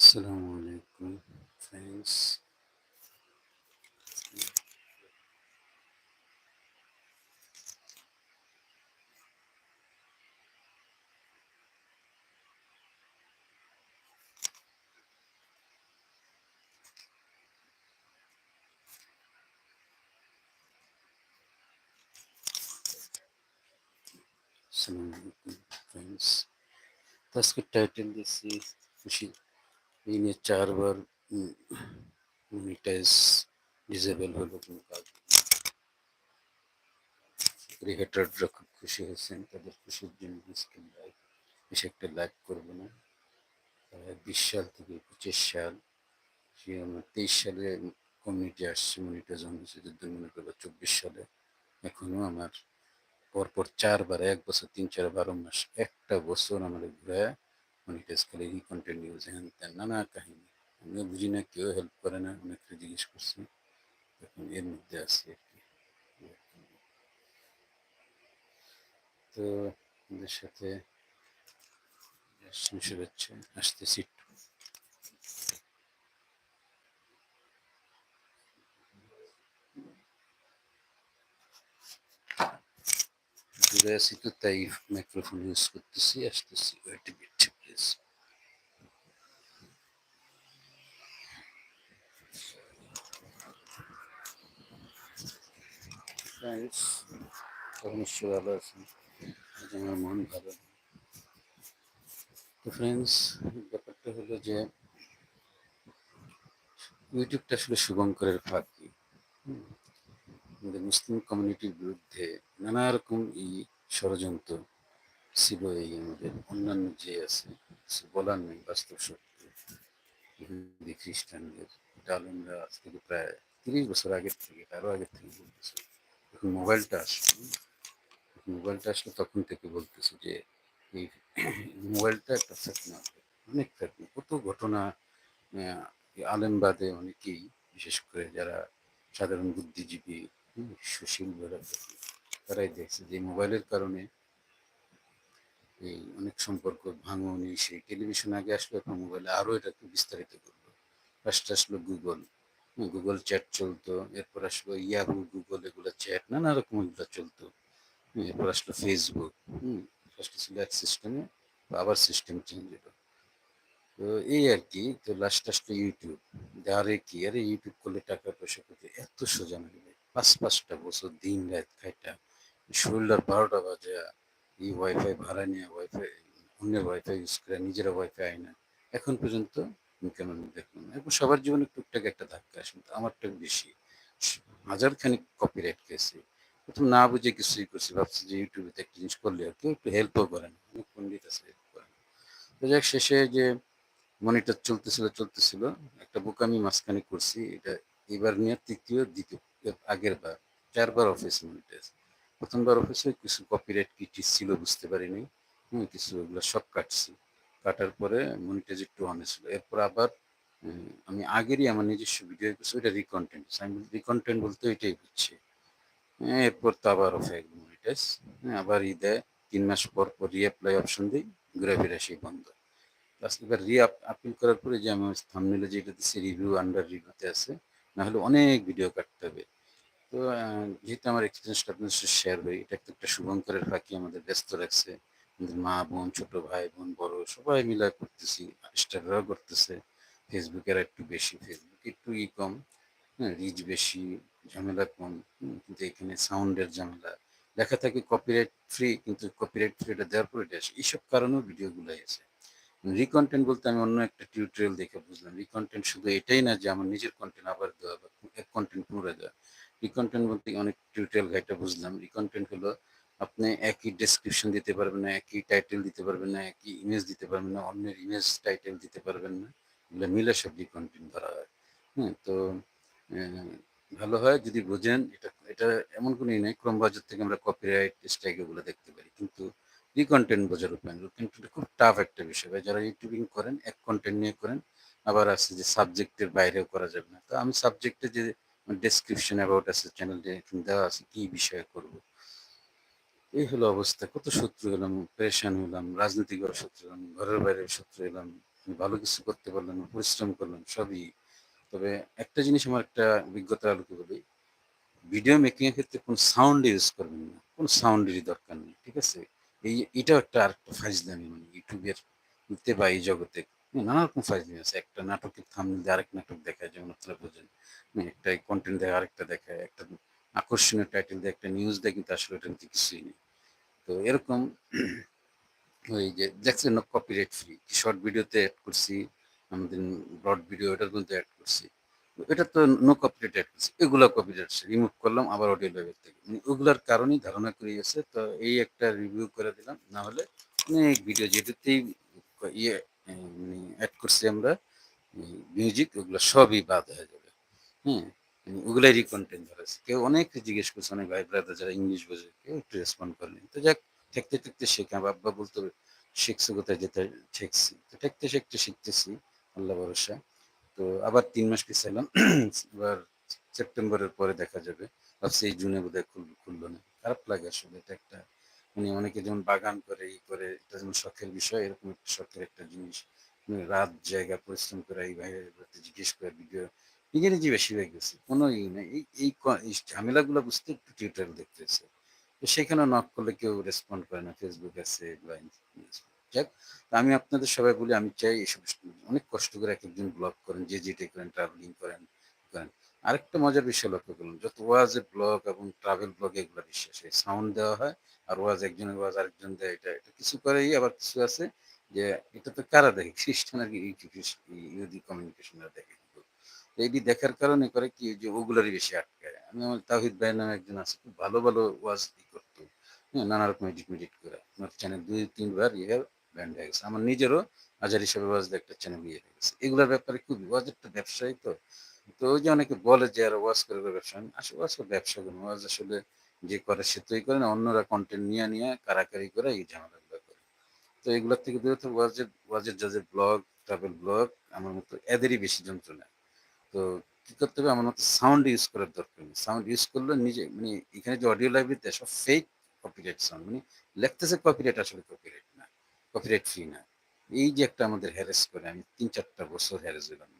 Assalamu alaikum, friends. Assalamu alaikum, friends. তো আজকে title দিচ্ছি খুশি এই নিয়ে চারবার মনিটাইজ ডিসেবল হলো কোনো কাজ। ক্রিকেটাররা খুব খুশি হয়েছেন তাদের খুশির জন্য স্কিল লাইভ বেশি একটা লাইভ করব না। বিশ সাল থেকে পঁচিশ সাল সে আমার তেইশ সালে কমিউনিটি আসছে মনিটাইজেশন হয়েছে যদি মনে করব, চব্বিশ সালে। এখনও আমার পরপর চারবার, এক বছর, তিন চার বারো মাস, একটা বছর আমার ঘুরে মনিটাইজ করে ই কন্টেন্ট নিউজ হ্যান ত্যান নানা কাহিনী আমিও বুঝি না কেউ হেল্প করে না অনেককে জিজ্ঞেস করছি এখন এর মধ্যে আছি আর কি তো আমাদের সাথে শুভেচ্ছা আসতেছি একটু দূরে আছি তো তাই মাইক্রোফোন ইউজ করতেছি আসতেছি ওয়েট বিট প্লিজ ফ্রেন্ডস নিশ্চয়ই ভালো আছেন। তো ফ্রেন্ডস ব্যাপারটা হলো যে ইউটিউবটা আসলে শুভঙ্করের ফাঁকি। আমাদের মুসলিম কমিউনিটির বিরুদ্ধে নানা রকম এই ষড়যন্ত্র ছিল এই আমাদের অন্যান্য যে আছে কিছু বলার নেই, বাস্তব সত্য। ইহুদি, খ্রিস্টানদের এটা আজ থেকে প্রায় তিরিশ বছর আগের থেকে, আরও আগের থেকে বলতেছে। এখন মোবাইলটা আসলো মোবাইলটা আসলো তখন থেকে বলতেছে যে, এই মোবাইলটা একটা ফেতনা অনেক ফেতনা কত ঘটনা আলেমবাদে অনেকেই, বিশেষ করে যারা সাধারণ বুদ্ধিজীবী সুশীল যারা তারাই দেখছে যে মোবাইলের কারণে এই অনেক সম্পর্ক ভাঙনি, সেই টেলিভিশন আগে আসলো, এখন মোবাইলে আরও এটাকে বিস্তারিত করল। ফার্স্ট আসলো গুগল গুগল চ্যাট চলতো, এরপর আসলো ইয়াহু গুগল এগুলো চ্যাট নানা রকম এগুলো চলতো। এরপর আসলো ফেসবুক হুম ফার্স্ট ছিল এক সিস্টেমে আবার সিস্টেম চেঞ্জ হলো তো এই আর কি, তো লাস্ট আসলো ইউটিউব আরে কি, আরে ইউটিউব করলে টাকা পয়সা করতে এত সোজা নাকি পাঁচ পাঁচটা বছর দিন রাত খাইটা শরীরটার বারোটা বাজে। এই ওয়াইফাই ভাড়া নিয়ে ওয়াইফাই অন্যের ওয়াইফাই ইউজ করে, নিজেরা ওয়াইফাই আয় না। এখন পর্যন্ত কেন দেখলাম এখন সবার জীবনে টুকটাক একটা ধাক্কা আসে আমারটা বেশি। হাজার খানিক কপিরাইট কেসে। প্রথম না বুঝে কিছুই করছি, ভাবছি যে ইউটিউবে একটা জিনিস করলে আর কেউ একটু হেল্পও করেন অনেক পণ্ডিত আছে হেল্প করেন তো যাক, শেষে যে মনিটর চলতেছিল চলতেছিল, একটা বুক আমি মাঝখানে করছি। এটা এবার নিয়ে তৃতীয়, দ্বিতীয় আগের বার, চারবার অফিস মনিটাইজ প্রথমবার অফিসে কিছু কপিরাইট কি ছিল বুঝতে পারিনি। হুম কিছু ওগুলো সব কাটছি। কাটার পরে মনিটাইজ একটু অন ছিল। এরপর আবার আমি আগেরই আমার নিজস্ব ভিডিও করছি ওইটা রিকন্টেন্ট আমি রিকন্টেন্ট বলতে ওইটাই বুঝছি। হ্যাঁ, এরপর তো আবার অফ এক মনিটাইজ হ্যাঁ আবার ই দেয় তিন মাস পর পর রিঅ্যাপ্লাই অপশন দিই ঘুরে ফিরে সেই বন্ধ। প্লাস এবার রি আপিল করার পরে যে আমি থামনেলে যেটা দিচ্ছি রিভিউ আন্ডার রিভিউতে আছে না হলে অনেক ভিডিও কাটতে হবে। তো যেহেতু আমার এক্সপিরিয়েন্সটা আপনাদের সাথে শেয়ার করি, এটা একটা শুভঙ্করের ফাঁকি আমাদের ব্যস্ত রাখছে। আমাদের মা, বোন, ছোট ভাই, বোন, বড়, সবাই মিলে করতেছি ইনস্টাগ্রামও করতেছে ফেসবুকের একটু বেশি ফেসবুক একটু ই কম হ্যাঁ রিচ বেশি, ঝামেলা কম কিন্তু এখানে সাউন্ডের ঝামেলা। লেখা থাকে কপিরাইট ফ্রি কিন্তু কপিরাইট ফ্রিটা দেওয়ার পর এটা আসে। এইসব কারণেও ভিডিওগুলো আছে। রিকন্টেন্ট বলতে আমি অন্য একটা টিউটোরিয়াল দেখে বুঝলাম। রিকন্টেন্ট শুধু এটাই না যে, আমার নিজের কন্টেন্ট আবার দেওয়া বা এক কন্টেন্ট পুনরায় দেওয়া। রিকন্টেন্ট বলতে অনেক টিউটোরিয়াল গাইডটা বুঝলাম। রিকন্টেন্ট হলো আপনি একই ডেসক্রিপশন দিতে পারবেন না, একই টাইটেল দিতে পারবেন না, একই ইমেজ দিতে পারবেন না, অন্যের ইমেজ টাইটেল দিতে পারবেন না। এগুলো মিলে সব রিকন্টেন্ট ধরা হয়। হ্যাঁ তো ভালো হয় যদি বোঝেন। এটা এটা এমন কোনো নেই ক্রম বাজার থেকে আমরা কপিরাইট স্ট্রাইক এগুলো দেখতে পারি। কিন্তু রি কন্টেন্ট বোঝার উপায় কিন্তু খুব টাফ একটা বিষয়। যারা ইউটিউবিং করেন, এক কন্টেন্ট নিয়ে করেন, আবার আছে যে সাবজেক্টের বাইরেও করা যাবে না। তো আমি সাবজেক্টে যে ডেসক্রিপশন অ্যাবাউট আছে চ্যানেলটা দেওয়া আছে, কি বিষয়ে করব? এই হলো অবস্থা। কত শত্রু হলাম, পেরেশান হলাম, রাজনৈতিক শত্রু হলাম, ঘরের বাইরে শত্রু হলাম ভালো কিছু করতে পারলেন পরিশ্রম করলাম, সবই। তবে একটা জিনিস আমার একটা অভিজ্ঞতার আলোকে বলি ভিডিও মেকিং এর ক্ষেত্রে কোন সাউন্ড ইউজ করবেন না, কোন সাউন্ডেরই দরকার নেই, ঠিক আছে? এই, এটাও একটা আর আরেকটা ফাইজলামি মানে ইউটিউবের তে বা এই জগতে নানা রকম ফাইজলামি আছে একটা নাটকের থামনে দিয়ে আরেক নাটক দেখায় যেমন আপনারা বোঝেন। হ্যাঁ, একটা কন্টেন্ট দেয় আরেকটা দেখায় একটা আকর্ষণীয় টাইটেল দিয়ে একটা নিউজ দেয় কিন্তু আসলে এটা কিন্তু কিছুই নেই। তো এরকম ওই যে দেখছেন কপিরাইট ফ্রি শর্ট ভিডিওতে অ্যাড করছি আমাদের ব্রড ভিডিও এটার মধ্যে অ্যাড করছি। এটা তো নো কপিরাইট অ্যাড করছি এগুলো কপিরাইট রিমুভ করলাম আবার অডিও লেভেল থেকে। মানে ওগুলার কারণেই ধারণা করে গেছে তো এই একটা রিভিউ করে দিলাম না হলে অনেক ভিডিও যেটাতেই ইয়ে মানে অ্যাড করছি আমরা মিউজিক ওগুলো সবই বাদ হয়ে যাবে। হ্যাঁ ওগুলারই কন্টেন্ট ধরা আছে। কেউ অনেক জিজ্ঞেস করছে, অনেক ভাই ব্রাদার যারা ইংলিশ বোঝে, কেউ একটু রেসপন্ড করেনি তো যাক, ঠেকতে ঠেকতে শেখা বাব্বা বলতো, শিখছে কোথায় যেতে ঠেকছি? তো ঠেকতে ঠেকতে শিখতেছি, আল্লাহ ভরসা। তো আবার তিন মাস পিছাইলাম, এবার সেপ্টেম্বরের পরে দেখা যাবে। ভাবছি এই জুনে বোধহয় খুলবে খুললো না। খারাপ লাগে আসলে, এটা একটা মানে অনেকে যেমন বাগান করে, ই করে, এটা যেমন শখের বিষয়, এরকম একটা শখের একটা জিনিস। মানে রাত জায়গা পরিশ্রম করে, এই ভাই জিজ্ঞেস করে ভিডিও নিজে নিজে বেশি হয়ে গেছে? কোনো ই নেই। এই এই ঝামেলাগুলো বুঝতে একটু টিউটোরিয়াল দেখতেছে তো সেখানে নক করলে কেউ রেসপন্ড করে না ফেসবুক আছে বা যাক আমি আপনাদের সবাই বলি, আমি চাই এসব অনেক কষ্ট করে এক একজন ব্লগ করেন, যে যেটাই করেন ট্রাভেলিং করেন করেন। আরেকটা মজার বিষয় লক্ষ্য করলাম যত ওয়াজের ব্লগ এবং ট্রাভেল ব্লগ এগুলো বিশ্বাস হয়। সাউন্ড দেওয়া হয় আর ওয়াজ, একজনের ওয়াজ, আরেকজন দেয়, এটা এটা কিছু করেই আবার কিছু আছে যে এটা তো কারা দেখে? খ্রিস্টান আর ইহুদি কমিউনিকেশনরা দেখে এটি দেখার কারণে করে কি যে ওগুলোরই বেশি আটকায়। আমি আমার তাহিদ ভাই নামে একজন আছে, খুব ভালো ভালো ওয়াজ করতো। হ্যাঁ নানা রকম এডিট মেডিট করে। আমার চ্যানেল দুই, তিনবার ইয়ে ব্যান্ড হয়ে গেছে। আমার নিজেরও আজার হিসাবে ওয়াজ একটা চ্যানেল ইয়ে হয়ে গেছে। এগুলোর ব্যাপারে খুবই ওয়াজ একটা ব্যবসায়ী তো। তো ওই যে অনেকে বলে যে আর ওয়াজ করে করে ব্যবসা আসলে ওয়াজ করে ব্যবসা করুন ওয়াজ আসলে যে করে সে তোই করে না, অন্যরা কন্টেন্ট নিয়ে নিয়ে কারাকারি করে এই ঝামেলাগুলো করে। তো এগুলোর থেকে দূরে তো ওয়াজের ওয়াজের যাদের ব্লগ ট্রাভেল ব্লগ আমার মতো এদেরই বেশি যন্ত্রণা তো কি করতে হবে? আমার মতো সাউন্ড ইউজ করার দরকার নেই। সাউন্ড ইউজ করলে নিজে মানে এখানে যে অডিও লাইব্রেরিতে সব ফেক কপিরাইট সাউন্ড মানে লেখতেছে কপিরাইট আসলে কপিরাইট না কপিরাইট ফ্রি না। এই যে একটা আমাদের হ্যারেস করে, আমি তিন চারটা বছর হ্যারেস হইলাম।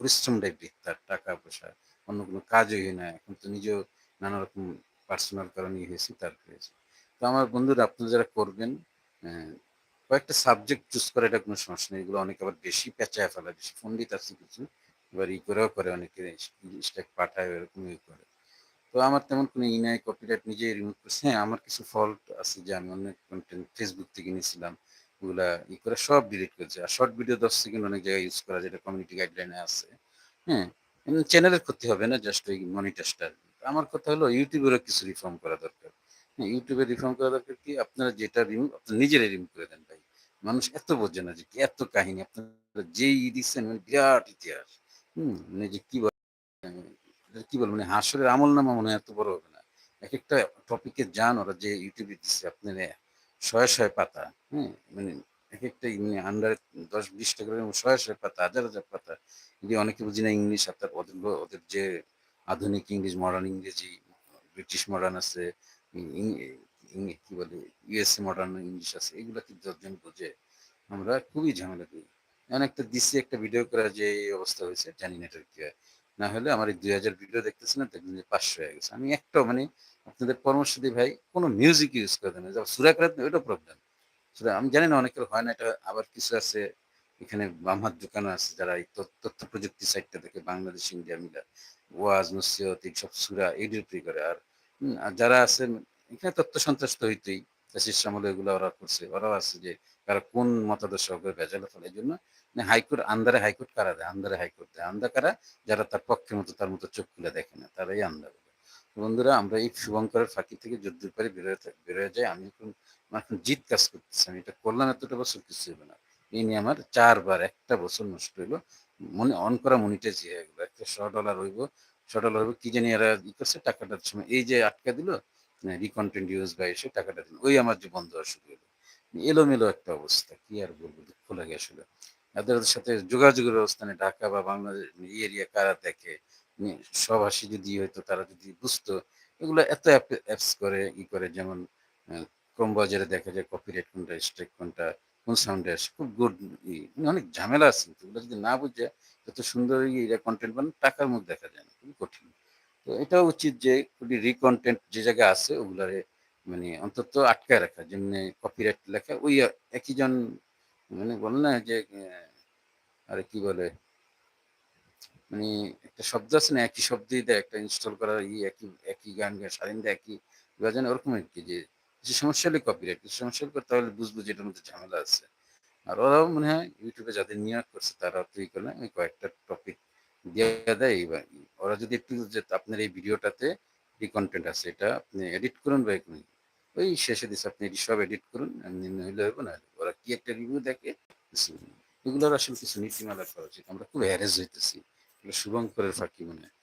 পরিশ্রমটাই বৃত্তার টাকা পয়সা, অন্য কোনো কাজই হয় না। এখন তো নিজেও নানা রকম পার্সোনাল কারণেই হয়েছে, তার হয়েছে। তো আমার বন্ধুরা, আপনারা যারা করবেন কয়েকটা সাবজেক্ট চুজ করা এটা কোনো সমস্যা নেই। এগুলো অনেক আবার বেশি পেঁচায় ফেলা, বেশি পণ্ডিত আছে কিছু। এবার ই করেও করে অনেকে স্ট্যাক পাঠায়, এরকম ই করে। তো আমার তেমন কোনো ই নাই কপিরাইট নিজে রিমুভ করছে। হ্যাঁ আমার কিছু ফল্ট আছে যে আমি অনেক কন্টেন্ট ফেসবুক থেকে নিয়েছিলাম। ওগুলা ই করে সব ডিলিট করেছে আর শর্ট ভিডিও দশ সেকেন্ড অনেক জায়গায় ইউজ করা যেটা কমিউনিটি গাইডলাইনে আছে। হ্যাঁ? চ্যানেলের ক্ষতি হবে না জাস্ট ওই মনিটারটা আমার কথা হলো ইউটিউবেরও কিছু রিফর্ম করা দরকার। হ্যাঁ ইউটিউবে রিফর্ম করা দরকার কি? আপনারা যেটা রিমুভ আপনার নিজেরাই রিমুভ করে দেন ভাই। মানুষ এত বোঝে না যে এত কাহিনী। আপনারা যে ই দিচ্ছেন মানে বিরাট ইতিহাস। হুম? মানে যে কি বলে কি বল মানে হাসরের আমল নামা মনে হয় এত বড় হবে না। এক একটা টপিকে যান, ওরা যে ইউটিউবে দিচ্ছে আপনার শয়ে শয়ে পাতা হ্যাঁ মানে এক একটা আন্ডার দশ বিশটা করে শয়ে শয়ে পাতা, হাজার হাজার পাতা। যদি অনেকে বুঝি না ইংলিশ আপনার ওদের ওদের যে আধুনিক ইংলিশ মডার্ন ইংরেজি, ব্রিটিশ মডার্ন আছে কি বলে ইউএসএ মডার্ন ইংলিশ আছে, এগুলা কি দশজন বোঝে। আমরা খুবই ঝামেলা করি। এমন একটা দিচ্ছি একটা ভিডিও করা যে অবস্থা হয়েছে, জানি না এটার কি হয়। না হলে আমার এই দুই হাজার ভিডিও দেখতেছি না দেখবেন যে পাঁচশো হয়ে গেছে। আমি একটাও মানে আপনাদের পরামর্শ দিই ভাই, কোনো মিউজিক ইউজ করে দেন যেমন সুরা করাত ওইটা প্রবলেম সুরা, আমি জানি না অনেকের হয় না, এটা আবার কিছু আছে, এখানে বাম হাত দোকানও আছে যারা এই তথ্য প্রযুক্তি সাইটটা দেখে, বাংলাদেশ, ইন্ডিয়া মিলা। ওয়াজ, নসিহত, এইসব সুরা এইটির প্রি করে। আর যারা আছেন এখানে তথ্য সন্ত্রাস তো হইতেই। ফ্যাসিস্ট আমলে এগুলো ওরা করছে। ওরাও আছে যে কারা কোন মতাদর্শ ভেজালে এই জন্য। হাইকোর্ট আন্দারে হাইকোর্ট কারা দেয়? আন্দারে হাইকোর্ট দেয়। আন্দা কারা? যারা তার পক্ষের মতো, তার মতো চোখ খুলে দেখে না, তারাই আন্দা বন্ধুরা, আমরা এই শুভঙ্করের ফাঁকি থেকে যদ্দূর পারি বেরোয় যাই। আমি এখন জিত কাজ করতেছি। আমি এটা করলাম, এতটা বছর কিছু হবে না। এই নিয়ে আমার চারবার, একটা বছর নষ্ট হইল। মনে অন করা মনিটাইজ হয়ে গেলো। একটা শ ডলার হইব, শ ডলার হইব, কি জানি এরা ই করছে, টাকাটার সময় এই যে আটকা দিল রিকন্টেন্ট ইউজ বা এসে টাকাটা দিল। ওই আমার যে বন্ধ হওয়া শুরু হলো এলোমেলো একটা অবস্থা, কি আর বলব, দুঃখ লাগে আসলে। এদের সাথে যোগাযোগের অবস্থানে ঢাকা বা বাংলাদেশ এরিয়া কারা দেখে? মানে সভাসী যদি হয়তো তারা যদি বুঝতো, এগুলো এত অ্যাপস করে, ই করে, যেমন ক্রোম বাজারে দেখা যায় কপিরাইট কোনটা স্ট্রাইক কোনটা, কোন সাউন্ডে আসে, খুব গুড অনেক ঝামেলা আছে কিন্তু। ওগুলো যদি না বুঝে, এত সুন্দর ইয়ে কন্টেন্ট বানান, টাকার মধ্যে দেখা যায় না, খুবই কঠিন। তো এটাও উচিত যে রিকন্টেন্ট যে জায়গায় আছে, ওগুলারে মানে অন্তত আটকায় রাখা। যেমনি কপিরাইট লেখা, ওই একই জন মানে বলে না যে আরে কি বলে? মানে একটা শব্দ আছে না, একই শব্দই দেয়, একটা ইনস্টল করার ই একই একই গান গায়ে সারিন দেয়, একই বাজানো, ওরকম আর কি যে, কিছু সমস্যা হলে কপিরাইট কিছু সমস্যা হলে তাহলে বুঝব যে এটার মধ্যে ঝামেলা আছে। আর ওরাও মনে হয় ইউটিউবে যাদের নিয়োগ করছে, তারা তো ই করে ওই কয়েকটা টপিক দিয়ে দেয়, এবার ওরা যদি একটু যে আপনার এই ভিডিওটাতে এই কন্টেন্ট আছে, এটা আপনি এডিট করুন বা ওই শেষে দিচ্ছে আপনি এটি সব এডিট করুন এমনি হইলে হবে না ওরা কি একটা রিভিউ দেখে? কিছু এগুলোর আসলে কিছু নীতিমালা করা উচিত। আমরা খুব হ্যারেজ হইতেছি। এগুলো শুভঙ্করের ফাঁকি মনে হয়।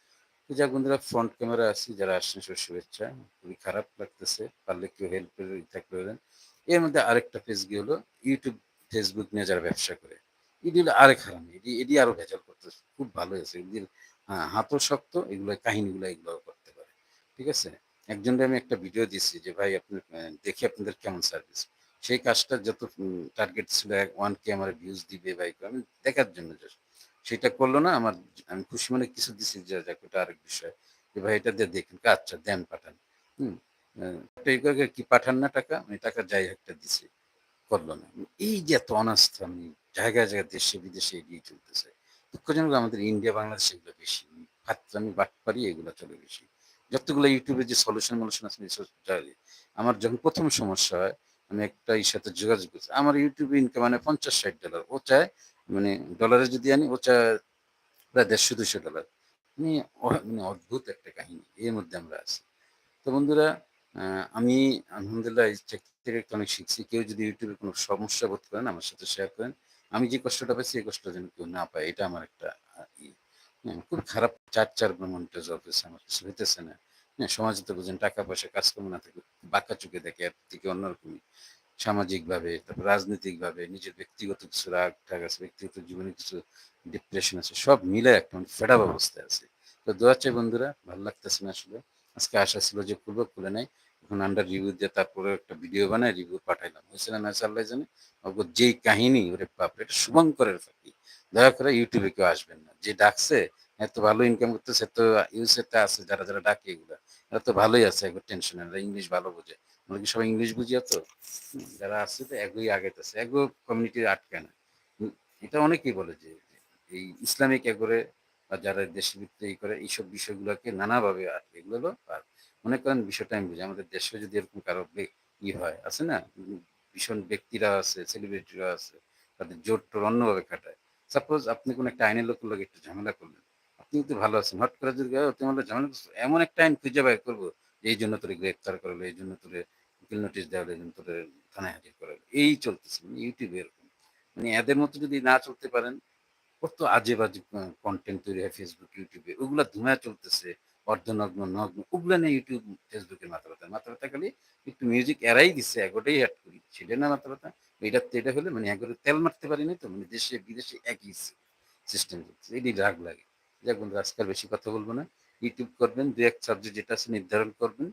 তো যাক বন্ধুরা ফ্রন্ট ক্যামেরা আছি যারা আসছেন সব শুভেচ্ছা। খুবই খারাপ লাগতেছে। পারলে কেউ হেল্প করে থাকতে পারেন এর মধ্যে আরেকটা পেজ গিয়ে হলো ইউটিউব ফেসবুক নিয়ে যারা ব্যবসা করে এটি হলো আরেক হারাম। এটি এটি আরও ভেজাল করতেছে। খুব ভালো হয়েছে। এদের হ্যাঁ হাতও শক্ত এগুলো কাহিনীগুলো এগুলো করতে পারে। ঠিক আছে? একজনকে আমি একটা ভিডিও দিচ্ছি যে ভাই আপনি দেখি আপনাদের কেমন সার্ভিস সেই কাজটা যত টার্গেট ছিল ওয়ান কে আমার ভিউজ দিবে ভাই আমি দেখার জন্য সেটা করল না, আমার, আমি খুশি মনে কিছু দিছি যে, যাক, ওটা আরেক বিষয়। যে, ভাই, এটা দিয়ে দেখেন আচ্ছা দেন পাঠান। হুম কি পাঠান না টাকা, আমি টাকা যাই একটা দিছি, করল না। এই যে এত অনাস্থা, আমি জায়গায় জায়গায় দেশে, বিদেশে এগিয়ে চলতেছে, দুঃখজনক আমাদের ইন্ডিয়া বাংলাদেশ এগুলো বেশি। ফাত্রামি বাটপারি এগুলো চলে বেশি। যতগুলো ইউটিউবে যে সলিউশন মলিউশন আছে আমার যখন প্রথম সমস্যা হয় আমি একটা এর সাথে যোগাযোগ করছি। আমার ইউটিউবে ইনকাম মানে পঞ্চাশ ষাট ডলার ও চায় মানে ডলারে যদি আনি ও চায় প্রায় দেড়শো দুশো ডলার মানে মানে অদ্ভুত একটা কাহিনী এর মধ্যে আমরা আছি। তো বন্ধুরা আমি আলহামদুলিল্লাহ এই চাকরি থেকে অনেক শিখছি। কেউ যদি ইউটিউবে কোনো সমস্যা বোধ করেন আমার সাথে শেয়ার করেন। আমি যে কষ্টটা পাচ্ছি এই কষ্ট যেন কেউ না পায় এটা আমার একটা ই। হ্যাঁ, খুব খারাপ চার চার মন্টেজ অফিস আমার কিছু হইতেছে না। হ্যাঁ সমাজে তো বুঝেন টাকা পয়সা কাজকর্ম না থাকে বাঁকা চোখে দেখে এর থেকে অন্যরকমই। সামাজিকভাবে, তারপর রাজনৈতিকভাবে, নিজের ব্যক্তিগত কিছু রাগ টাগ আছে, ব্যক্তিগত জীবনে কিছু ডিপ্রেশন আছে, সব মিলে একটা ফেডাব অবস্থায় আছে। তো দোয়া চাই বন্ধুরা, ভালো লাগতেছে না আসলে। আজকে আশা ছিল যে করব খুলে নাই। এখন আন্ডার রিভিউ দিয়ে তারপরে একটা ভিডিও বানায় রিভিউ পাঠাইলাম। হয়েছে না আল্লাহ জানে। ওর যেই কাহিনী, ওরে বাপরে, এটা শুভঙ্করের ফাঁকি। দয়া করে ইউটিউবে কেউ আসবেন না। যে ডাকছে এত ভালো ইনকাম করতেছে, এত ইউসেতে আছে যারা যারা ডাকে এগুলা। এরা তো ভালোই আছে, একবার টেনশন এরা ইংলিশ ভালো বোঝে। আমরা কি সবাই ইংলিশ বুঝিয়া তো? যারা আছে তো এগোই আগেতেছে এগো কমিউনিটি আটকে না এটা অনেকেই বলে যে, এই ইসলামিক এগোরে বা যারা দেশের ভিত্তি করে, এইসব বিষয়গুলোকে নানাভাবে আটকে, এগুলো হলো আর মনে করেন বিষয়টা আমি বুঝি, আমাদের দেশে যদি এরকম কারও ই হয়, আছে না? ভীষণ ব্যক্তিরা আছে সেলিব্রিটিরা আছে, তাদের জোর টোর অন্যভাবে কাটায় সাপোজ আপনি কোনো একটা আইনের লোকের লোক একটু ঝামেলা করলেন আপনি কিন্তু ভালো আছেন হট করে যদি "ও, তুমি আমাদের ঝামেলা এমন একটা আইন খুঁজে বের করব এই জন্য তোরে গ্রেপ্তার করা হলো এই জন্য তোরে উকিল নোটিশ দেওয়া এই জন্য তোরে থানায় হাজির করা হলো। এই চলতেছে মানে ইউটিউবে এরকম। মানে এদের মতো যদি না চলতে পারেন কত আজে বাজে কন্টেন্ট তৈরি হয় ফেসবুক ইউটিউবে ওগুলা ধুমায় চলতেছে অর্ধনগ্ন নগ্ন ওগুলা নিয়ে ইউটিউব ফেসবুকের মাথা ব্যথা মাথা ব্যথা খালি একটু মিউজিক এরাই দিচ্ছে এগোটাই অ্যাড করি। ছিল না মাথা ব্যথা এইটার তো এটা হলে মানে এগোরে তেল মারতে পারিনি তো মানে দেশে বিদেশে একই সিস্টেম চলছে এটি রাগ লাগে। যাক বন্ধু আজকাল বেশি কথা বলব না। ইউটিউব করবেন, দু এক সাবজেক্ট যেটা আছে নির্ধারণ করবেন,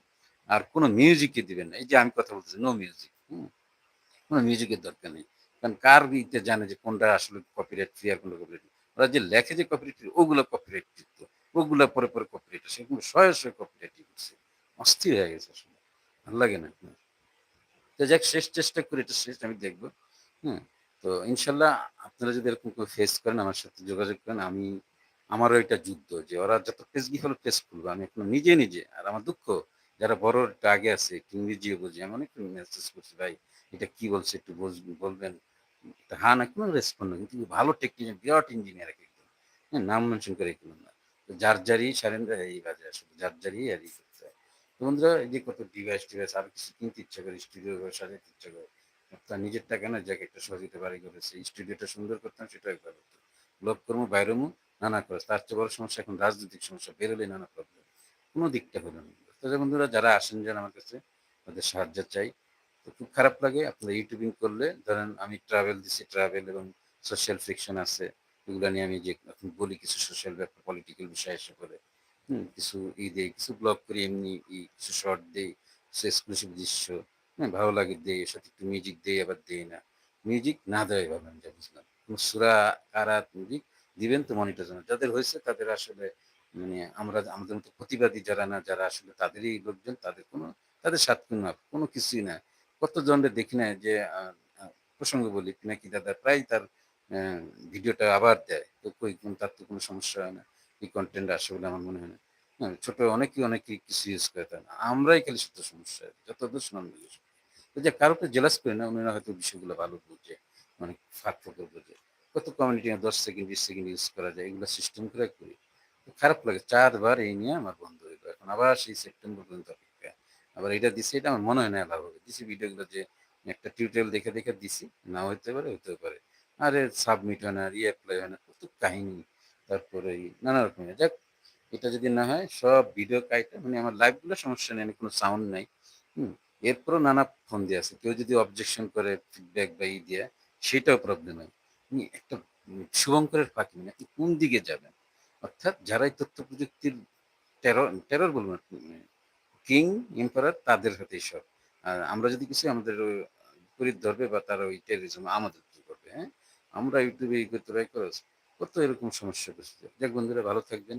আর কোনো মিউজিকই দিবেন না। এই যে আমি কথা বলতেছি নো মিউজিক হুম? কোনো মিউজিকের দরকার নেই। কারণ কার ইতে জানে যে কোনটা আসলে কপিরাইট ফ্রি আর কোনটা কপিরাইট ওরা যে লেখে যে কপিরাইট ওগুলো কপিরাইট যুক্ত ওগুলো পরে পরে কপিরাইট সেগুলো শয়ে শয়ে কপিরাইট করছে। অস্থির হয়ে গেছে আসলে। ভালো লাগে না তো যাক, শেষ চেষ্টা করি, এটা শেষ, আমি দেখব হ্যাঁ তো ইনশাল্লাহ আপনারা যদি এরকম কেউ ফেস করেন, আমার সাথে যোগাযোগ করেন, আমি আমারও এটা যুদ্ধ যে ওরা যত ফেস গিয়ে হলো ফেস করব। আমি এখন নিজে নিজে, আর আমার দুঃখ, যারা বড় আগে আছে, একটু ইংরেজিও বুঝি। আমি অনেক মেসেজ করছি, ভাই, এটা কি বলছে একটু বলবেন। তা হ্যাঁ না, কোনো রেসপন্ড কিন্তু ভালো টেকনিশিয়ান বিরাট ইঞ্জিনিয়ার এক একজন। হ্যাঁ নাম মেনশন করে এগুলো না। যার যারই সারেন্ডার এই বাজে আসলে যার যারই আর ই করতে হয় তো বন্ধুরা যে কত ডিভাইস টিভাইস, আর কিছু কিনতে ইচ্ছা করে স্টুডিও সাজাতে ইচ্ছা করে তার নিজের টাকা না, যাকে একটা সহযোগিতা বাড়ি করেছে স্টুডিওটা সুন্দর করতাম সেটা একবার হতো লোক কর্ম নানা করে, তার চেয়ে বড় সমস্যা এখন রাজনৈতিক সমস্যা বেরোলে নানা প্রবলেম কোনো দিকটা হলো না। বন্ধুরা যারা আসেন যান আমার কাছে, তাদের সাহায্য চাই। তো খুব খারাপ লাগে, আপনারা ইউটিউবিং করলে, ধরেন আমি ট্রাভেল দিছি ট্রাভেল এবং সোশ্যাল ফ্রিকশন আছে, এগুলো নিয়ে আমি যে এখন বলি কিছু সোশ্যাল ব্যাপার পলিটিক্যাল বিষয় এসে করে হুম, কিছু ই দেই, কিছু ব্লগ করি, এমনি ই, কিছু শর্ট দেই, কিছু এক্সক্লুসিভ দৃশ্য। হ্যাঁ ভালো লাগে দেই, এর সাথে একটু মিউজিক দেই, আবার দেই না। মিউজিক না দেওয়াই ভালো আমি যা বুঝলাম। সুরা, কারাত মিউজিক দিবেন তো মনিটর জন্য যাদের হয়েছে তাদের আসলে মানে আমরা আমাদের মতো প্রতিবাদী যারা না, যারা আসলে তাদেরই লোকজন, তাদের কোনো, তাদের স্বাদ না, কোনো কিছুই না। কত জনরে দেখি না যে প্রসঙ্গ বলি নাকি দাদা, প্রায় তার ভিডিওটা আবার দেয়। তো কই তার তো কোনো সমস্যা হয় না। এই কন্টেন্ট আসে বলে আমার মনে হয় না। ছোট অনেকেই অনেকেই কিছু ইউজ করে তাই না আমরাই খালি শুধু সমস্যা। যত দোষ নাম ইউজ তো যে কারোকে জেলাস করে না ওনারা হয়তো বিষয়গুলো ভালো বুঝে অনেক ফাঁক ফোকর বুঝে। কত কমিউনিটি দশ সেকেন্ড বিশ সেকেন্ড ইউজ করা যায়, এগুলো সিস্টেম করে করি। খারাপ লাগে, চারবার এই নিয়ে আমার বন্ধ হইল এখন আবার সেই সেপ্টেম্বর পর্যন্ত অপেক্ষা। আবার এটা দিছি, এটা আমার মনে হয় না লাভ হবে। দিছি ভিডিওগুলো যে একটা টিউটোরিয়াল দেখে দেখে দিছি, না হইতে পারে হইতে পারে। আরে সাবমিট হয় না রিঅ্যাপ্লাই হয় না, কত কাহিনী। তারপরে নানা রকমের। যাক, এটা যদি না হয়, সব ভিডিও কাইটা মানে আমার লাইভগুলো সমস্যা নেই, কোনো সাউন্ড নাই। হুম, এরপরও নানা ফোন দিয়ে আছে। কেউ যদি অবজেকশন করে ফিডব্যাক বা ই দিয়ে, সেটাও প্রবলেম হয় আপনি একটা শুভঙ্করের ফাঁকি মানে আপনি কোন দিকে যাবেন? অর্থাৎ যারা এই তথ্য প্রযুক্তির টেরর টেরর বলব না কিং এম্পারার তাদের হাতে সব। আর আমরা যদি কিছু, আমাদের বিপরীত ধরবে বা তারা ওই টেরিজম আমাদের কি করবে হ্যাঁ? আমরা ইউটিউবে এই করতে পারি খরচ কত এরকম সমস্যা করছে যাক বন্ধুরা, ভালো থাকবেন।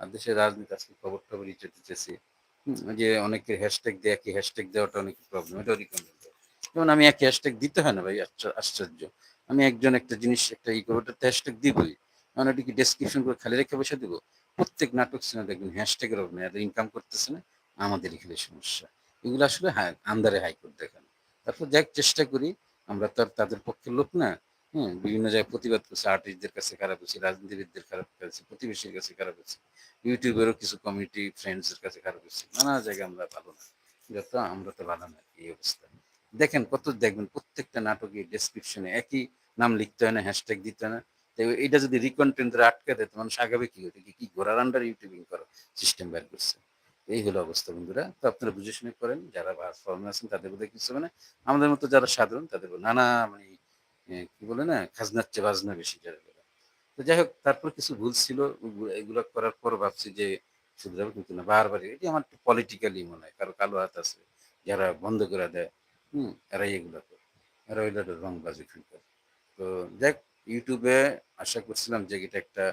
আর দেশের রাজনীতি, আজকে খবর টবর ইচ্ছে দিতেছি যে অনেকের হ্যাশট্যাগ দেয় কি হ্যাশট্যাগ দেওয়াটা অনেক প্রবলেম এটাও রিকমেন্ড যেমন আমি এক হ্যাশট্যাগ দিতে হয় না ভাই, আশ্চর্য। আমি একজন একটা জিনিস, একটা ই করব ওটাতে হ্যাশট্যাগ দিবই। কারণ ওটা কি ডেসক্রিপশন করে খালি রেখে বসে দিব। প্রত্যেক নাটক সিনেমা দেখবেন হ্যাশট্যাগের অভাব এদের ইনকাম করতেছে না, আমাদের এখানে সমস্যা। এগুলো আসলে আন্দারে হাইকোর্ট দেখানো। তারপর যাক চেষ্টা করি, আমরা তো আর তাদের পক্ষের লোক না হ্যাঁ বিভিন্ন জায়গায় প্রতিবাদ করছে আর্টিস্টদের কাছে খারাপ হচ্ছে রাজনীতিবিদদের খারাপ হচ্ছে প্রতিবেশীর কাছে খারাপ হচ্ছে ইউটিউবেরও কিছু কমিউনিটি ফ্রেন্ডসের কাছে খারাপ হচ্ছে নানা জায়গায় আমরা ভালো না। যত আমরা তো ভালো না, এই অবস্থা। দেখেন কত দেখবেন, প্রত্যেকটা নাটকে ডেসক্রিপশনে একই নাম লিখতে হয় না হ্যাশট্যাগ দিতে হয় না। তো এটা যদি রিকন্টেন্ট আটকে দেয়, তো মানুষ আগাবে কি? হতে কি ঘোরার আন্ডার ইউটিউবিং করো সিস্টেম বের করছে? এই হলো অবস্থা বন্ধুরা। তো আপনারা বুঝে শুনে করেন, যারা ফর্মে আছেন তাদের বোধহয় কিছু মানে আমাদের মতো যারা সাধারণ, তাদের নানা মানে কি বলে না, খাজনার চেয়ে বাজনা বেশি যারা তো যাই হোক, তারপর কিছু ভুল ছিল এগুলো করার পর ভাবছি যে শুধরাবো কিন্তু না, বারবার। এটি আমার পলিটিক্যালি মনে হয়, কারও কালো হাত আছে, যারা বন্ধ করে দেয়। হুম, এরাই এগুলো করে। এরা হইল রংবাজ তো দেখ ইউটিউবে আশা করছিলাম যে এটা একটা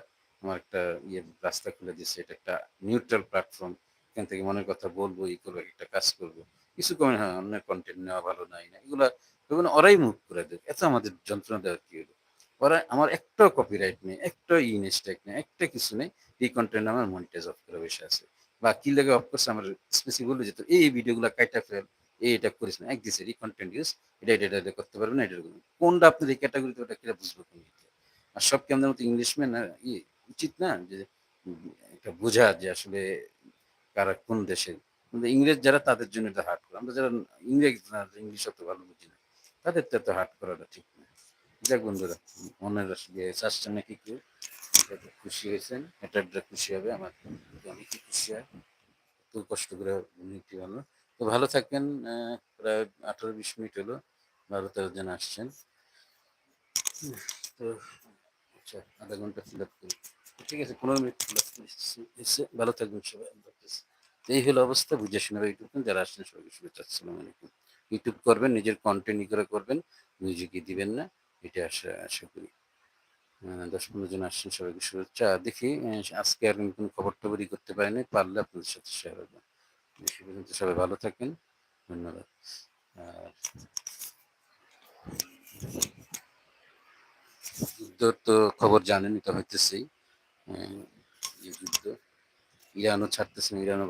আমার একটা ইয়ে রাস্তা খুলে দিচ্ছে এটা একটা নিউট্রাল প্ল্যাটফর্ম এখান থেকে মনের কথা বলব, ই করব, একটা কাজ করব। কিছু কমে হ্যাঁ অন্য কন্টেন্ট নেওয়া ভালো নাই না। এগুলা তখন ওরাই মুভ করে দেয় এত আমাদের যন্ত্রণা দেওয়ার কি হলো? ওরা আমার একটাও কপিরাইট নেই একটা ইনস্টেক নেই, একটা কিছু নেই। এই কন্টেন্ট আমার মনিটাইজ অফ করে বসে আছে। বা কি লাগে অফ করছে, আমার স্পেসিফিক বলল যে এই ভিডিওগুলো কাইটা ফেল এটা করিস না। এক এই কন্টেন্ট ইউজ এটা এটা এটা করতে পারবে না, এটা কোনটা আপনার এই ক্যাটাগরিতে ওটা কিরা বুঝব কোন? আর সব কি আমাদের মতো ইংলিশম্যান ই উচিত না যে এটা বোঝা যে আসলে কারা কোন দেশের। ইংরেজ যারা, তাদের জন্য এটা হার্ট করে। আমরা যারা ইংরেজ ইংলিশ অত ভালো বুঝি না, তাদের তো এত হার্ট করাটা ঠিক না। যাক বন্ধুরা, মনের আসলে আসছে নাকি কেউ? খুশি হয়েছেন, এটা খুশি হবে আমার। আমি কি খুশি হয় তো কষ্ট করে ভালো তো ভালো থাকবেন আহ, প্রায় আঠারো বিশ মিনিট হলো বারো তেরো জন আসছেন। তো আচ্ছা আধা ঘণ্টা ফিল আপ করি। ঠিক আছে পনেরো মিনিট ফিল আপ এসে ভালো থাকবেন সবাই এই হলো অবস্থা বুঝে শুনে ইউটিউব যারা আসছেন সবাইকে শুভেচ্ছা আসসালামু আলাইকুম। ইউটিউব করবেন নিজের কন্টেন্ট করে করবেন মিউজিকই দিবেন না এটা আশা আশা করি। দশ পনেরো জন আসছেন সবাইকে শুভেচ্ছা। দেখি আজকে আর কোনো খবর টবরই করতে পারিনি পারলে আপনাদের সাথে শেয়ার হবে। পর্যন্ত সবাই ভালো থাকেন ধন্যবাদ। যুদ্ধর তো খবর জানেন, এটা হইতেছেই যুদ্ধ ইরানও ছাড়তেছে না, ইরানও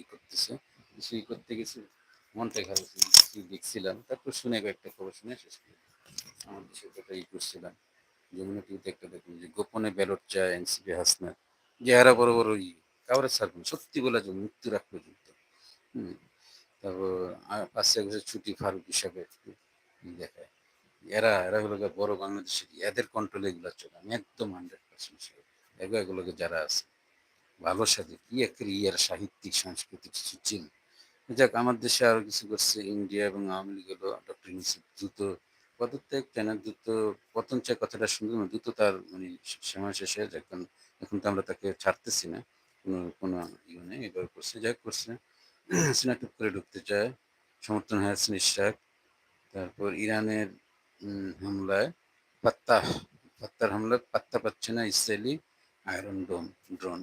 ই করতেছে। কিছু ই করতে গেছে মনটা খারাপ কিছু দেখছিলাম। তারপর শুনে কয়েকটা খবর শুনে শেষ করি। আমার দেশের কথা ই করছিলাম। যমুনা টিভিতে একটা দেখুন যে গোপনে ব্যালট চায়, এনসিপি হাসনা যে এরা বড় বড় ই, কাউরে ছাড়বেন সত্যি বলা যে মৃত্যু রাখ পর্যন্ত। হুম তারপর পাঁচ ছয় বছর ছুটি ফারুক হিসাবে দেখায়। এরা এরা হলো বড় বাংলাদেশের এদের কন্ট্রোলে এগুলো চলে আমি একদম হান্ড্রেড পার্সেন্ট এগুলো এগুলোকে যারা আছে ভালো সাথে কি একটা ইয়ার সাহিত্যিক সাংস্কৃতিক সুচিল যাক আমার দেশে আরও কিছু করছে ইন্ডিয়া এবং আওয়ামী লীগ হলো ডক্টর ইউনুসেফ দ্রুত পদত্যাগ কেন দ্রুত পতন চায় কথাটা শুনলাম না, দ্রুত তার মানে সময় শেষে এখন এখন তো আমরা তাকে ছাড়তেছি না কোনো কোনো ইয়ে নেই এবার করছে যাই করছে। সিনাটুক করে ঢুকতে চায়। সমর্থন হয়েছে ইশাক তারপর ইরানের হামলায় পাত্তা পাত্তার হামলায় পাত্তা পাচ্ছে না ইসরায়েলি আয়রন ডোম, ড্রোন।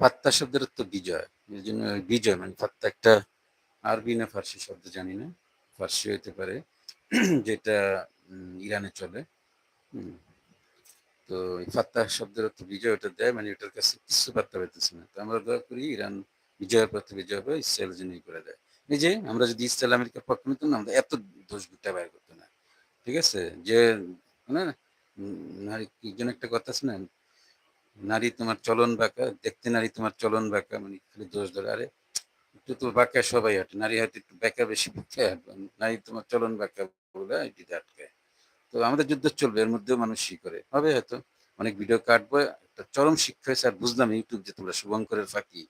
পাত্তা শব্দের তো বিজয়। এই জন্য বিজয় মানে পাত্তা একটা আরবি না ফার্সি শব্দ জানি না। ফার্সি হইতে পারে, যেটা ইরানে চলে। তো ফাত্তা শব্দের অর্থ বিজয় ওটা দেয় মানে ওটার কাছে কিছু পাত্তা পেতেছে না। তো আমরা দয়া করি ইরান বিজয়ের পথে বিজয় হবে ইসরায়েল যেন ই করে দেয়। এই যে আমরা যদি ইসরায়েল আমেরিকার পক্ষ নিতাম না আমরা এত দোষ গুটা বাইর করতো না। ঠিক আছে? যে নারী একটা কথা আছে না, নারী তোমার চলন বাঁকা, দেখতে নারী তোমার চলন বাঁকা মানে খালি দোষ ধরে। আরে, একটু তো বাঁকা সবাই হাঁটে, নারী হয়তো একটু বেঁকা বেশি বেঁকা নারী তোমার চলন বাঁকা বলে এটিতে আটকায়। তো আমাদের যুদ্ধ চলবে, এর মধ্যেও মানুষ করে। হবে হয়তো। অনেক ভিডিও কাটবো। একটা চরম শিক্ষা আর বুঝলাম ইউটিউব যে তোমরা শুভঙ্করের ফাঁকি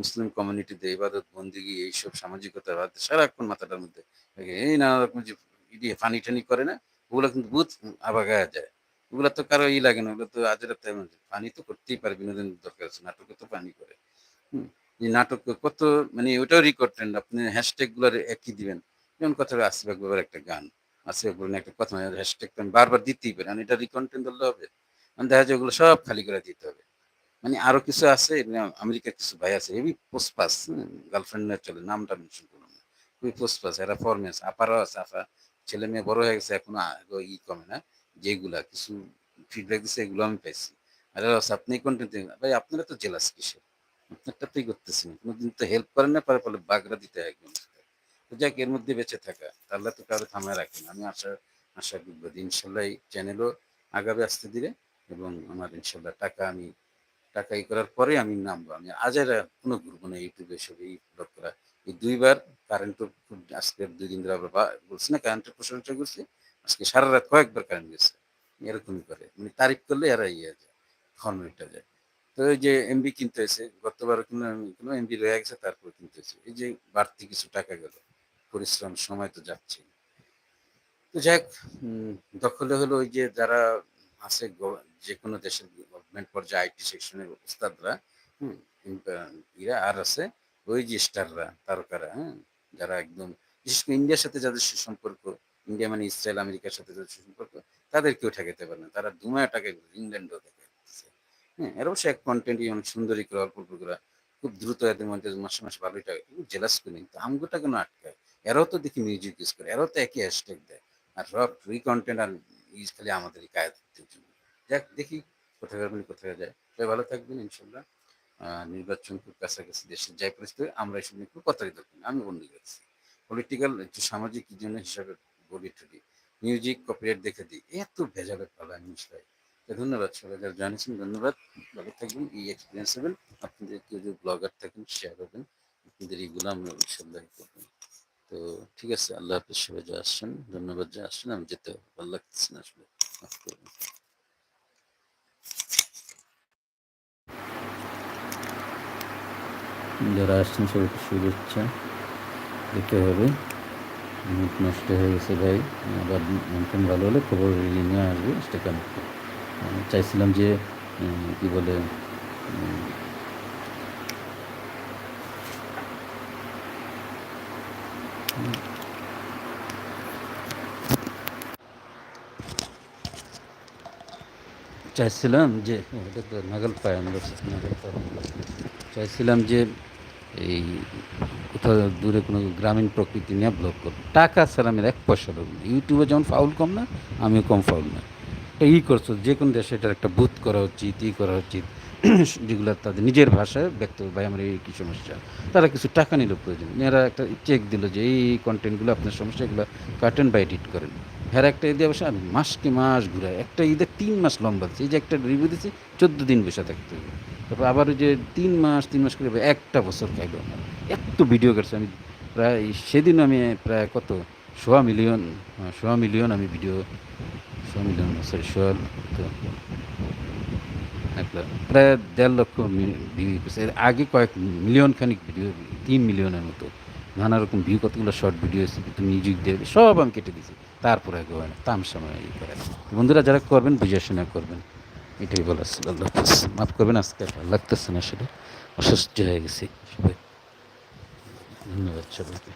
মুসলিম কমিউনিটিতে ইবাদত, বন্দিগি, এইসব সামাজিকতা সারাক্ষণ মাথাটার মধ্যে এই নানা রকম যে ইডিয়ে ফানি টানি করে না, ওগুলো কিন্তু বহুত আবাগায়া যায়। ওগুলো তো কারও ই লাগে না, ওগুলো তো আজ রাতে পানি তো করতেই পারে, বিনোদন দরকার আছে, নাটকে তো পানি করে। হুম নাটক কত মানে ওটাও রেকর্ড ট্রেন্ড আপনি হ্যাশট্যাগগুলো একই দিবেন। যেমন কথা আসিফ আকবরের একটা গান, আসিফ আকবরের একটা কথা হ্যাশট্যাগ আমি বারবার দিতেই পারি এটা রিকন্টেন্ট ধরলে হবে? মানে দেখা যায় ওগুলো সব খালি করে দিতে হবে। মানে আরও কিছু আছে এমনি আমেরিকার কিছু ভাই আছে, হেভি পোস্টপাস গার্লফ্রেন্ড চলে, নামটা মেনশন করলাম না। খুবই পোস্টপাস এরা ফরমেস আপারও আছে, আফা ছেলে মেয়ে বড় হয়ে গেছে, এখনও ই কমে না, যেগুলা কিছু ফিডব্যাক দিচ্ছে এগুলো আমি পাইছি। আর আপনি কন্টেন্ট ভাই, আপনারা তো জেলাস কিসের? আপনারটাতেই করতেছেন কোনোদিন তো হেল্প করেন না, পারে ফলে বাগড়া দিতে হয় একদম তো যাক, এর মধ্যে বেঁচে থাকা আল্লাহ তো কারও থামায় রাখেন আমি আশা আশা করব, ইনশাল্লাহ এই চ্যানেলও আগাবে আসতে দিলে এবং আমার ইনশাল্লাহ টাকা আমি টাকা ই করার পরে আমি নামবো। আমি আজ আর কোনো ঘুরবো না ইউটিউবে সব এই ব্লগ করা। এই দুইবার কারেন্ট আজকে দুই দিন ধরে আবার বলছি না কারেন্টের প্রশংসা করছি আজকে সারা রাত কয়েকবার কারেন্ট গেছে। এরকমই করে। মানে তারিফ করলে এরা ইয়ে যায় ফর্মেটটা যায়। তো এই যে এমবি কিনতে হয়েছে গতবার কোনো কোনো এমবি রয়ে গেছে তারপর কিনতে হয়েছে। এই যে বাড়তি কিছু টাকা গেল পরিশ্রম সময় তো যাচ্ছে তো যাক উম, দখলে হলো ওই যে যারা আছে যে কোনো দেশের গভর্নমেন্ট পর্যায়ে আইটি সেকশনের উস্তাদরা, হুম ইরা আর আছে স্টাররা, তারকারা হ্যাঁ যারা একদম, বিশেষ করে ইন্ডিয়ার সাথে যাদের সুসম্পর্ক, ইন্ডিয়া মানে ইসরায়েল, আমেরিকার সাথে যাদের সুসম্পর্ক তাদের কেউ ঠেকাতে পারে না। তারা দুমায় টাকা ইংল্যান্ডও দেখা হ্যাঁ এর অবশ্য এক কন্টেন্টই অনেক সুন্দরী করে, অল্প করে, খুব দ্রুত এদের মধ্যে মাসে মাসে ভালোই টাকা জেলাস করে তো আমগোটা কেন আটকায়। এরাও তো দেখি মিউজিক ইউজ করে, এরাও তো একই হ্যাশট্যাগ দেয়। আর সব ফ্রি কন্টেন্ট আর ইউজ খালি আমাদেরই কায়দের জন্য। যাক, দেখি কোথায় মানে কোথায় যায়। সবাই ভালো থাকবেন ইনশাল্লাহ নির্বাচন খুব কাছাকাছি দেশের যাই পরিস্থিতি, আমরা এসব নিয়ে খুব কথাই দরকার আমি বন্ধু গেছি পলিটিক্যাল একটু সামাজিক কি জন্য হিসাবে বলি টলি মিউজিক কপিরাইট দেখে দিই, এত ভেজালে পালা ভাই ধন্যবাদ সবাই যারা জানিয়েছেন, ধন্যবাদ। ভালো থাকবেন, এই এক্সপিরিয়েন্স হবেন আপনাদের কেউ যদি ব্লগার থাকেন শেয়ার করবেন, আপনাদের এইগুলো আমরা ইনশাল্লাহ করবেন তো ঠিক আছে, আল্লাহ হাফিজ, সবাই যা আসছেন, ধন্যবাদ যা আসছেন আমি যেতে ভালো লাগতেছে না আসলে যারা আসছেন, সবাইকে শুভেচ্ছা দিতে হবে, মুখ নষ্ট হয়ে গেছে ভাই, আবার মনটন ভালো হলে খবর নিয়ে আসবে, সেটা কেন চাইছিলাম যে কি বলে চাইছিলাম যে তো নাগাল পায় আমরা চাইছিলাম যে এই কোথাও দূরে কোনো গ্রামীণ প্রকৃতি নিয়ে ব্লগ করব। টাকা ছাড়া আমি এক পয়সা দেবো না। ইউটিউবে যেমন ফাউল কম না, আমিও কম ফাউল না। এটা ই করছ, যে কোনো দেশে এটার একটা বুথ করা উচিত, ই করা উচিত, যেগুলো তাদের নিজের ভাষায় ব্যক্ত ভাই, আমার এই কী সমস্যা? তারা কিছু টাকা নিল প্রয়োজন। এরা একটা চেক দিল যে, এই কন্টেন্টগুলো আপনার সমস্যা, এগুলো কাটেন বা এডিট করেন। হ্যাঁ একটা ঈদে অবশ্য আমি মাসকে মাস ঘুরাই একটা ঈদে তিন মাস লম্বা দিচ্ছে, এই যে একটা রিভিউ দিচ্ছি, চোদ্দ দিন বসে থাকতে হবে। তারপর আবার ওই যে তিন মাস তিন মাস করে একটা বছর খাইলো আমার। এত ভিডিও করছে, আমি প্রায় সেদিন আমি প্রায় কত, সোয়া মিলিয়ন সোয়া মিলিয়ন আমি ভিডিও সোয়া মিলিয়ন সরি সোয়া প্রায় দেড় লক্ষ ভিউ করছে। এর আগে কয়েক মিলিয়ন খানিক ভিডিও তিন মিলিয়নের মতো। নানা রকম ভিউ কতগুলো শর্ট ভিডিও মিউজিক দিয়ে, সব আমি কেটে দিয়েছি। তারপরে না তাম সময় ই করে। বন্ধুরা, যারা করবেন, বুঝে শুনে করবেন। এটাই বলা ছিল আল্লাহ মাফ করবেন, আজকে ভালো লাগতেছে না আসলে অসুস্থ হয়ে গেছি। সবাই। ধন্যবাদ সবাইকে।